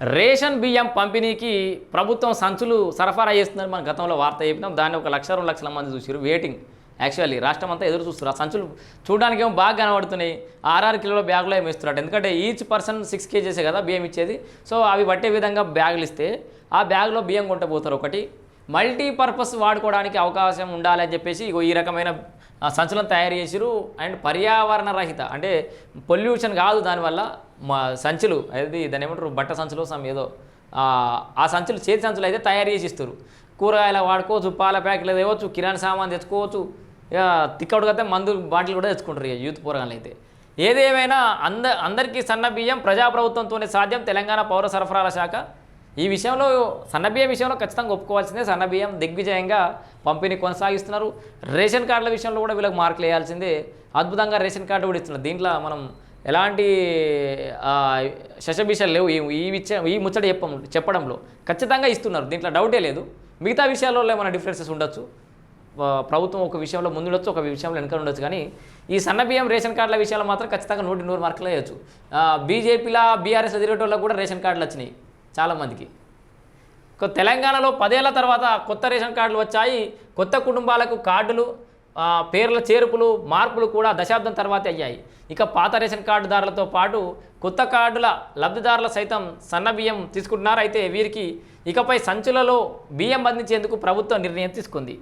Ration బియ్యం పంపిణీకి ప్రభుత్వం సంచులు సరఫరా చేస్తుందని మనం గతంలో వార్త చెప్పినాం. దాన్ని ఒక లక్ష రెండు లక్షల మంది చూసారు వెయిటింగ్ యాక్చువల్లీ రాష్ట్రం అంతా ఎదురు చూస్తారు ఆ సంచులు చూడడానికి ఏమో బాగా కనబడుతున్నాయి. ఆరారు కిలోల బ్యాగులో ఏమి ఇస్తున్నారు. ఎందుకంటే ఈచ్ పర్సన్ సిక్స్ కేజీసే కదా బియ్యం ఇచ్చేది. సో అవి పట్టే విధంగా బ్యాగులు ఇస్తే ఆ బ్యాగ్లో బియ్యం కొంటపోతారు ఒకటి. మల్టీపర్పస్ వాడుకోవడానికి అవకాశం ఉండాలని చెప్పేసి ఈ రకమైన సంచులను తయారు చేసిరు అండ్ పర్యావరణ రహిత అంటే పొల్యూషన్ కాదు దానివల్ల మా సంచులు అది దాని ఏమంటారు బట్ట సంచులు సమ్ ఏదో ఆ, సంచులు చేతి సంచులు అయితే తయారు చేసి ఇస్తారు కూరగాయలు వాడుకోవచ్చు పాల ప్యాకెట్లు తేవచ్చు కిరాణా సామాన్ తెచ్చుకోవచ్చు ఇక తిక్కడు కదా మందు బాటిల్ కూడా తెచ్చుకుంటారు ఇక యూత్ పోరగాళ్ళు అయితే. ఏదేమైనా అంద అందరికీ సన్న బియ్యం ప్రజాప్రభుత్వంతోనే సాధ్యం. తెలంగాణ పౌర సరఫరాల శాఖ ఈ విషయంలో సన్నబియ్యం విషయంలో ఖచ్చితంగా ఒప్పుకోవాల్సిందే. సన్నబియ్యం దిగ్విజయంగా పంపిణీ కొనసాగిస్తున్నారు. రేషన్ కార్డుల విషయంలో కూడా వీళ్ళకి మార్కులు వేయాల్సిందే. అద్భుతంగా రేషన్ కార్డు కూడా ఇస్తున్నారు. దీంట్లో మనం ఎలాంటి ఆ, శశబిషలు లేవు. ఈ విషయం ఈ ముచ్చట చెప్పం చెప్పడంలో ఖచ్చితంగా ఇస్తున్నారు. దీంట్లో డౌటే లేదు. మిగతా విషయాల్లో ఏమైనా డిఫరెన్సెస్ ఉండొచ్చు. ప్రభుత్వం ఒక విషయంలో ముందుండొచ్చు ఒక విషయంలో వెనక ఉండొచ్చు. కానీ ఈ సన్న బియ్యం రేషన్ కార్డుల విషయాలు మాత్రం ఖచ్చితంగా నూటి నూరు మార్కులు వేయచ్చు. బీజేపీలా బీఆర్ఎస్ ఎదిరేటోళ్ళకు కూడా రేషన్ కార్డులు వచ్చినాయి. చాలామందికి. తెలంగాణలో పదేళ్ళ తర్వాత కొత్త రేషన్ కార్డులు వచ్చాయి. కొత్త కుటుంబాలకు కార్డులు పేర్ల చేర్పులు మార్పులు కూడా దశాబ్దం తర్వాత అయ్యాయి. ఇక పాత రేషన్ కార్డుదారులతో పాటు కొత్త కార్డుల లబ్ధిదారుల సైతం సన్న బియ్యం తీసుకుంటున్నారు అయితే వీరికి ఇకపై సంచులలో బియ్యం అందించేందుకు ప్రభుత్వం నిర్ణయం తీసుకుంది.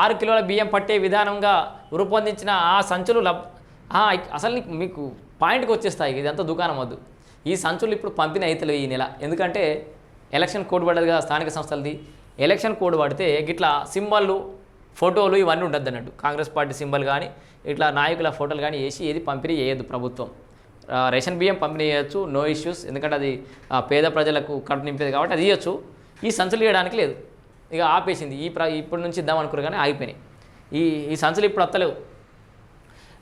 ఆరు కిలోల బియ్యం పట్టే విధానంగా రూపొందించిన ఆ సంచులు లబ్ అసలు మీకు పాయింట్కి వచ్చేస్తాయి ఇదంతా దుకాణం వద్దు. ఈ సంచులు ఇప్పుడు పంపిణీ అవుతలేవు ఈ నెల. ఎందుకంటే ఎలక్షన్ కోడ్ పడ్డదిగా స్థానిక సంస్థలది. ఎలక్షన్ కోడ్ పడితే గిట్లా సింబళ్ళు ఫోటోలు ఇవన్నీ ఉండద్దు అన్నట్టు. కాంగ్రెస్ పార్టీ సింబల్ కానీ ఇట్లా నాయకుల ఫోటోలు కానీ వేసి ఏది పంపిణీ చేయొద్దు ప్రభుత్వం. రేషన్ బియ్యం పంపిణీ చేయొచ్చు నో ఇష్యూస్. ఎందుకంటే అది పేద ప్రజలకు కడుపు నింపేది కాబట్టి అది ఇవ్వచ్చు ఈ సంచులు ఇవ్వడానికి లేదు. ఇక ఆపేసింది. ఈ ప్ర ఇప్పటి నుంచి ఇద్దాం అనుకున్నారు కానీ ఆగిపోయినాయి. ఈ ఈ సంచులు ఇప్పుడు వస్తలేవు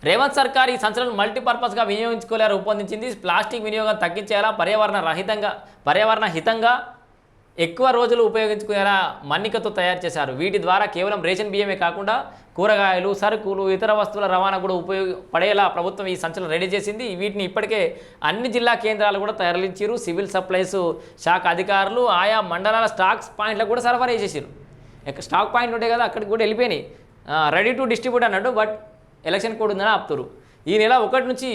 రేవంత్ సర్కార్ ఈ సంచలను మల్టీపర్పస్గా వినియోగించుకోలే రూపొందించింది. ప్లాస్టిక్ వినియోగం తగ్గించేలా పర్యావరణ రహితంగా పర్యావరణ హితంగా ఎక్కువ రోజులు ఉపయోగించుకునేలా మన్నికతో తయారు చేశారు. వీటి ద్వారా కేవలం రేషన్ బియ్యమే కాకుండా కూరగాయలు సరుకులు ఇతర వస్తువుల రవాణా కూడా ఉపయోగపడేలా ప్రభుత్వం ఈ సంచలను రెడీ చేసింది. వీటిని ఇప్పటికే అన్ని జిల్లా కేంద్రాలు కూడా తరలించారు సివిల్ సప్లైస్ శాఖ అధికారులు ఆయా మండలాల స్టాక్స్ పాయింట్లకు కూడా సరఫరా చేసేసారు స్టాక్ పాయింట్ ఉంటాయి కదా అక్కడికి కూడా వెళ్ళిపోయినాయి. రెడీ టు డిస్ట్రిబ్యూట్ అన్నట్టు బట్ ఎలక్షన్ కోడ్ ఉందని ఆపుతారు. ఈ నెల ఒకటి నుంచి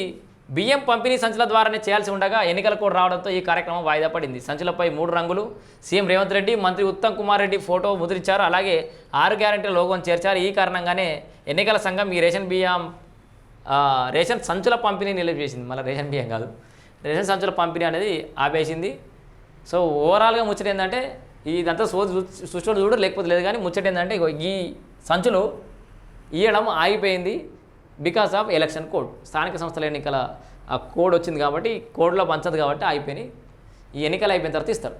బియ్యం పంపిణీ సంచుల ద్వారానే చేయాల్సి ఉండగా ఎన్నికల కోడ్ రావడంతో ఈ కార్యక్రమం వాయిదా పడింది. సంచులపై మూడు రంగులు సీఎం రేవంత్ రెడ్డి మంత్రి ఉత్తమ్ కుమార్ రెడ్డి ఫోటో ముద్రించారు. అలాగే ఆరు గ్యారంటీ లోగోని చేర్చారు. ఈ కారణంగానే ఎన్నికల సంఘం ఈ రేషన్ బియ్యం రేషన్ సంచుల పంపిణీ నిలిపివేసింది మళ్ళీ రేషన్ బియ్యం కాదు. రేషన్ సంచుల పంపిణీ అనేది ఆపేసింది. సో ఓవరాల్గా ముచ్చట ఏంటంటే ఇదంతా సో సృష్టి చూడు లేకపోతే లేదు కానీ ముచ్చట ఏంటంటే ఈ సంచులు ఇవ్వడం ఆగిపోయింది. బికాస్ ఆఫ్ ఎలక్షన్ కోడ్ స్థానిక సంస్థల ఎన్నికల ఆ కోడ్ వచ్చింది కాబట్టి కోడ్లో పంచదు కాబట్టి ఆగిపోయినాయి ఈ ఎన్నికలు అయిపోయిన తర్వాత ఇస్తారు.